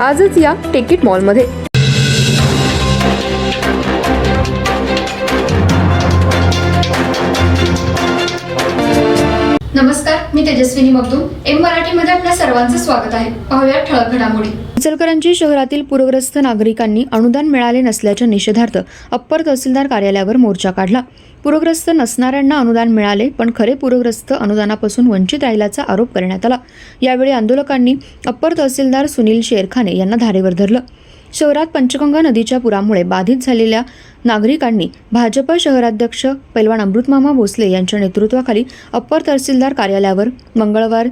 आजच या टिकीट मॉलमध्ये. नमस्कार मी तेजस्विनी मगदूम एम मराठीमध्ये आपल्या सर्वांचं स्वागत आहे. पाहूया ठळक घडामोडी. इचलकरंजी शहरातील पूरग्रस्त नागरिकांनी अनुदान मिळाले नसल्याच्या निषेधार्थ अप्पर तहसीलदार कार्यालयावर मोर्चा काढला. पूरग्रस्त नसणाऱ्यांना अनुदान मिळाले पण खरे पूरग्रस्त अनुदानापासून वंचित राहिल्याचा आरोप करण्यात आला. यावेळी आंदोलकांनी अप्पर तहसीलदार सुनील शेरखाने यांना धारेवर धरलं. शहरात पंचगंगा नदीच्या पुरामुळे बाधित झालेल्या नागरिकांनी भाजप शहराध्यक्ष पैलवान अमृतमामा भोसले यांच्या नेतृत्वाखाली अप्पर तहसीलदार कार्यालयावर मंगळवार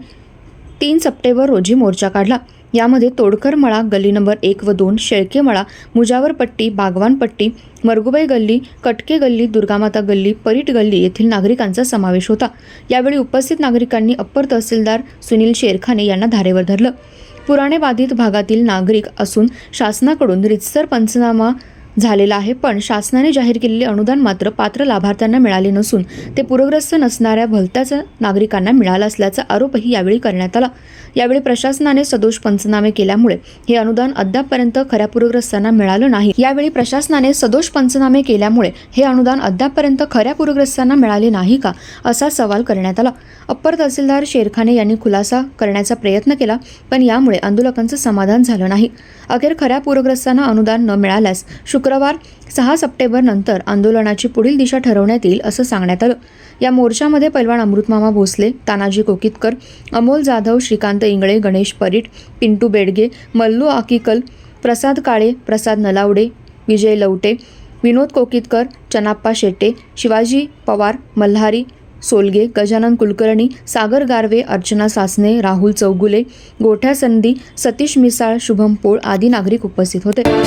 तीन सप्टेंबर रोजी मोर्चा काढला. यामध्ये तोडकर मळा गल्ली नंबर एक व दोन शेळके मळा मुजावर पट्टी बागवान पट्टी मरगुबाई गल्ली कटके गल्ली दुर्गामाता गल्ली परीट गल्ली येथील नागरिकांचा समावेश होता. यावेळी उपस्थित नागरिकांनी अप्पर तहसीलदार सुनील शेरखाने यांना धारेवर धरलं. पुराणे बाधित भागातील नागरिक असून शासनाकडून रितसर पंचनामा झालेला आहे पण शासनाने जाहीर केलेले अनुदान मात्र पात्र लाभार्थ्यांना मिळाले नसून ते पूरग्रस्त नसणाऱ्या भलत्याच नागरिकांना मिळालं असल्याचा आरोपही यावेळी करण्यात आला. यावेळी प्रशासनाने सदोष पंचनामे केल्यामुळे हे अनुदान अद्यापपर्यंत खऱ्या पूरग्रस्तांना मिळालं नाही. यावेळी प्रशासनाने सदोष पंचनामे केल्यामुळे हे अनुदान अद्यापपर्यंत खऱ्या पूरग्रस्तांना मिळाले नाही का असा सवाल करण्यात आला. अप्पर तहसीलदार शेरखाने यांनी खुलासा करण्याचा प्रयत्न केला पण यामुळे आंदोलकांचं समाधान झालं नाही. अखेर खऱ्या पूरग्रस्तांना अनुदान न मिळाल्यास शुक्रवार सहा सप्टेंबर नंतर आंदोलनाची पुढील दिशा ठरवण्यात येईल असं सांगण्यात आलं. या मोर्चामध्ये पैलवान अमृतमामा भोसले तानाजी कोकितकर अमोल जाधव श्रीकांत इंगळे गणेश परीट पिंटू बेडगे मल्लू आकिकल प्रसाद काळे प्रसाद नलावडे विजय लवटे विनोद कोकितकर चनाप्पा शेट्टे शिवाजी पवार मल्हारी सोलगे गजानन कुलकर्णी सागर गारवे अर्चना सासने राहुल चौगुले गोठ्या संधी सतीश मिसाळ शुभम पोळ आदी नागरिक उपस्थित होते.